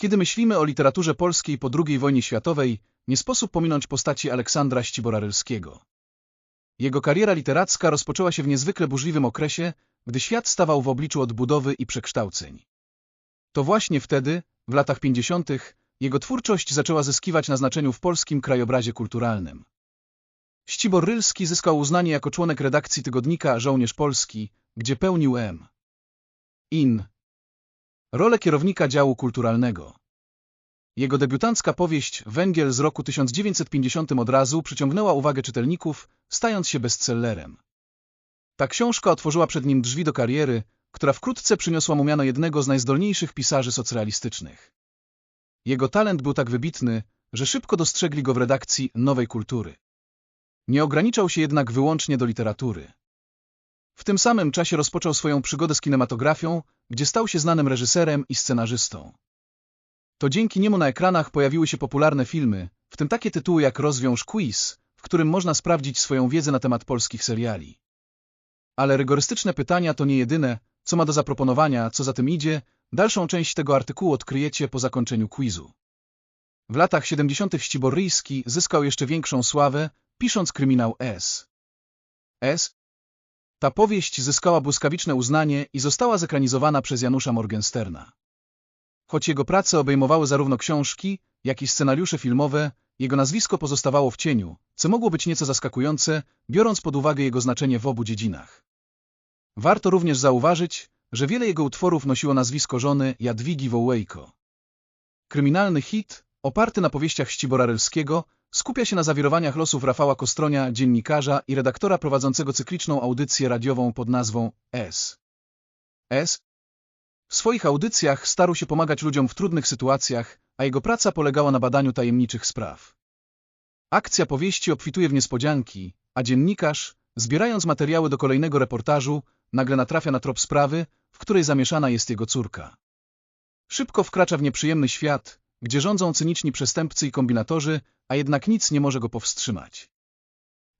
Kiedy myślimy o literaturze polskiej po II wojnie światowej, nie sposób pominąć postaci Aleksandra Ścibora-Rylskiego. Jego kariera literacka rozpoczęła się w niezwykle burzliwym okresie, gdy świat stawał w obliczu odbudowy i przekształceń. To właśnie wtedy, w latach 50., jego twórczość zaczęła zyskiwać na znaczeniu w polskim krajobrazie kulturalnym. Ścibor Rylski zyskał uznanie jako członek redakcji tygodnika Żołnierz Polski, gdzie pełnił M. In. Rolę kierownika działu kulturalnego. Jego debiutancka powieść Węgiel z roku 1950 od razu przyciągnęła uwagę czytelników, stając się bestsellerem. Ta książka otworzyła przed nim drzwi do kariery, która wkrótce przyniosła mu miano jednego z najzdolniejszych pisarzy socrealistycznych. Jego talent był tak wybitny, że szybko dostrzegli go w redakcji Nowej Kultury. Nie ograniczał się jednak wyłącznie do literatury. W tym samym czasie rozpoczął swoją przygodę z kinematografią, gdzie stał się znanym reżyserem i scenarzystą. To dzięki niemu na ekranach pojawiły się popularne filmy, w tym takie tytuły jak Rozwiąż quiz, w którym można sprawdzić swoją wiedzę na temat polskich seriali. Ale rygorystyczne pytania to nie jedyne, co ma do zaproponowania, co za tym idzie, dalszą część tego artykułu odkryjecie po zakończeniu quizu. W latach 70. Ściborryjski zyskał jeszcze większą sławę, pisząc kryminał S. S. Ta powieść zyskała błyskawiczne uznanie i została zekranizowana przez Janusza Morgensterna. Choć jego prace obejmowały zarówno książki, jak i scenariusze filmowe, jego nazwisko pozostawało w cieniu, co mogło być nieco zaskakujące, biorąc pod uwagę jego znaczenie w obu dziedzinach. Warto również zauważyć, że wiele jego utworów nosiło nazwisko żony Jadwigi Wołejko. Kryminalny hit, oparty na powieściach Ścibora Rylskiego, skupia się na zawirowaniach losów Rafała Kostronia, dziennikarza i redaktora prowadzącego cykliczną audycję radiową pod nazwą S. S. W swoich audycjach starał się pomagać ludziom w trudnych sytuacjach, a jego praca polegała na badaniu tajemniczych spraw. Akcja powieści obfituje w niespodzianki, a dziennikarz, zbierając materiały do kolejnego reportażu, nagle natrafia na trop sprawy, w której zamieszana jest jego córka. Szybko wkracza w nieprzyjemny świat, gdzie rządzą cyniczni przestępcy i kombinatorzy, a jednak nic nie może go powstrzymać.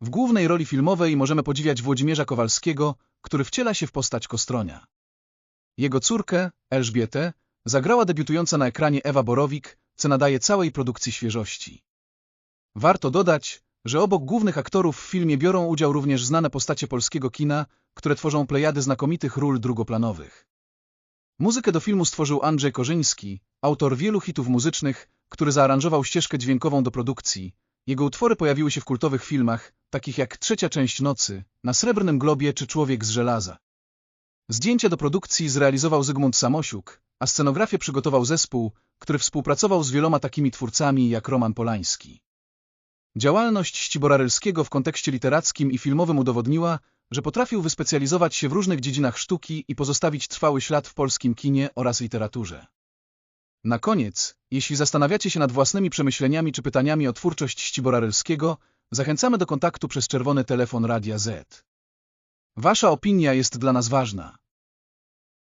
W głównej roli filmowej możemy podziwiać Włodzimierza Kowalskiego, który wciela się w postać Kostronia. Jego córkę, Elżbietę, zagrała debiutująca na ekranie Ewa Borowik, co nadaje całej produkcji świeżości. Warto dodać, że obok głównych aktorów w filmie biorą udział również znane postacie polskiego kina, które tworzą plejady znakomitych ról drugoplanowych. Muzykę do filmu stworzył Andrzej Korzyński, autor wielu hitów muzycznych, który zaaranżował ścieżkę dźwiękową do produkcji. Jego utwory pojawiły się w kultowych filmach, takich jak Trzecia część nocy, Na Srebrnym Globie czy Człowiek z żelaza. Zdjęcia do produkcji zrealizował Zygmunt Samosiuk, a scenografię przygotował zespół, który współpracował z wieloma takimi twórcami jak Roman Polański. Działalność Ścibora Rylskiego w kontekście literackim i filmowym udowodniła, że potrafił wyspecjalizować się w różnych dziedzinach sztuki i pozostawić trwały ślad w polskim kinie oraz literaturze. Na koniec, jeśli zastanawiacie się nad własnymi przemyśleniami czy pytaniami o twórczość Ścibora Rylskiego, zachęcamy do kontaktu przez czerwony telefon Radia Z. Wasza opinia jest dla nas ważna.